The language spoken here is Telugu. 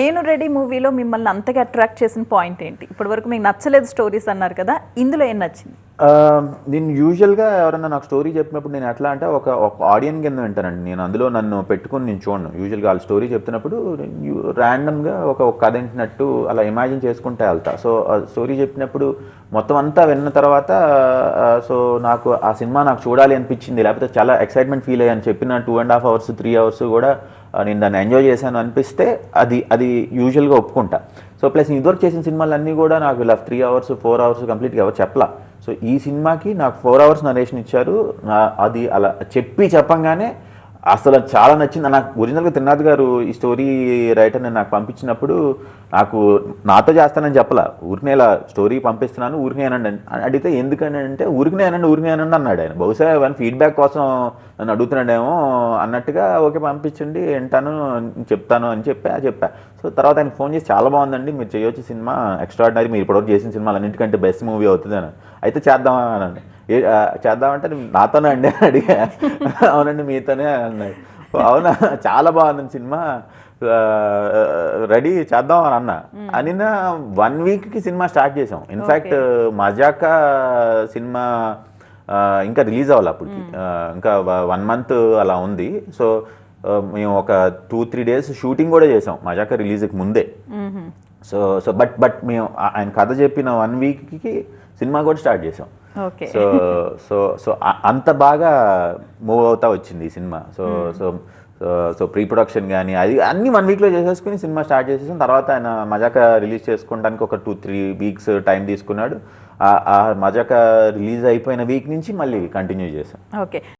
నేను రెడీ మూవీలో మిమ్మల్ని అంతగా అట్రాక్ట్ చేసిన పాయింట్ ఏంటి? ఇప్పటి వరకు మీకు నచ్చలేదు స్టోరీస్ అన్నారు కదా ఇందులో ఏం నచ్చింది? నేను యూజువల్గా ఎవరన్నా నాకు స్టోరీ చెప్పినప్పుడు నేను ఎట్లా అంటే ఒక ఒక ఆడియన్ కింద వింటానండి. నేను అందులో నన్ను పెట్టుకుని నేను చూడను. యూజువల్గా వాళ్ళు స్టోరీ చెప్తున్నప్పుడు ర్యాండమ్గా ఒక ఒక కథ వింటున్నట్టు అలా ఇమాజిన్ చేసుకుంటే వెళ్తా. సో ఆ స్టోరీ చెప్పినప్పుడు మొత్తం అంతా విన్న తర్వాత సో నాకు ఆ సినిమా నాకు చూడాలి అనిపించింది. లేకపోతే చాలా ఎక్సైట్మెంట్ ఫీల్ అయ్యాను. చెప్పిన two and half hours three hours కూడా నేను దాన్ని ఎంజాయ్ చేశాను అనిపిస్తే అది అది యూజువల్గా ఒప్పుకుంటా. సో ప్లస్ ఇదివరకు చేసిన సినిమాలన్నీ కూడా నాకు ఇలా త్రీ అవర్స్ ఫోర్ అవర్స్ కంప్లీట్గా ఎవరు చెప్పలా. సో ఈ సినిమాకి నాకు ఫోర్ అవర్స్ నరేషన్ ఇచ్చారు. నా- అది అలా చెప్పి చెప్పంగానే అసలు చాలా నచ్చింది. నాకు ఒరిజినల్గా త్రినాథ్ గారు ఈ స్టోరీ రైటర్ నేను నాకు పంపించినప్పుడు నాకు నాతో చేస్తానని చెప్పలా. ఊరినే ఇలా స్టోరీ పంపిస్తున్నాను ఊరికనే అనండి. అని అడిగితే ఎందుకని అంటే ఊరికనే అనండి ఊరికనే అనండి అన్నాడు ఆయన. బహుశా ఏమైనా ఫీడ్బ్యాక్ కోసం నన్ను అడుగుతున్నాడేమో అన్నట్టుగా ఓకే పంపించండి వింటాను చెప్తాను అని చెప్పి చెప్పా. సో తర్వాత ఆయన ఫోన్ చేసి చాలా బాగుందండి మీరు చేయొచ్చు సినిమా ఎక్స్ట్రాడినరీ మీరు ఇప్పటివరకు చేసిన సినిమాలు అన్నింటికంటే బెస్ట్ మూవీ అవుతుంది అని. అయితే చేద్దామా అనండి. చేద్దామంటే నాతోనే అండి అని అడిగా. అవునండి మీతోనే అన్నాడు. అవునా? చాలా బాగుంది సినిమా. రెడీ చేద్దాం అని అన్న. అనిన వన్ వీక్కి సినిమా స్టార్ట్ చేసాం ఇన్ఫ్యాక్ట్ మజాకా సినిమా ఇంకా రిలీజ్ అవ్వాలి అప్పటికి. ఇంకా వన్ మంత్ అలా ఉంది. సో మేము ఒక టూ త్రీ డేస్ షూటింగ్ కూడా చేసాం మజాకా రిలీజ్కి ముందే. సో సో బట్ బట్ మేము ఆయన కథ చెప్పిన వన్ వీక్కి సినిమా కూడా స్టార్ట్ చేసాం సో సో సో అంత బాగా మూవ్ అవుతా వచ్చింది ఈ cinema. So so so so pre production కానీ అది అన్ని వన్ వీక్లో చేసేసుకుని సినిమా స్టార్ట్ చేసేసాం తర్వాత ఆయన మజాక రిలీజ్ చేసుకోవడానికి ఒక టూ త్రీ వీక్స్ టైం తీసుకున్నాడు. ఆ- మజాక రిలీజ్ అయిపోయిన వీక్ నుంచి మళ్ళీ కంటిన్యూ చేసాం ఓకే.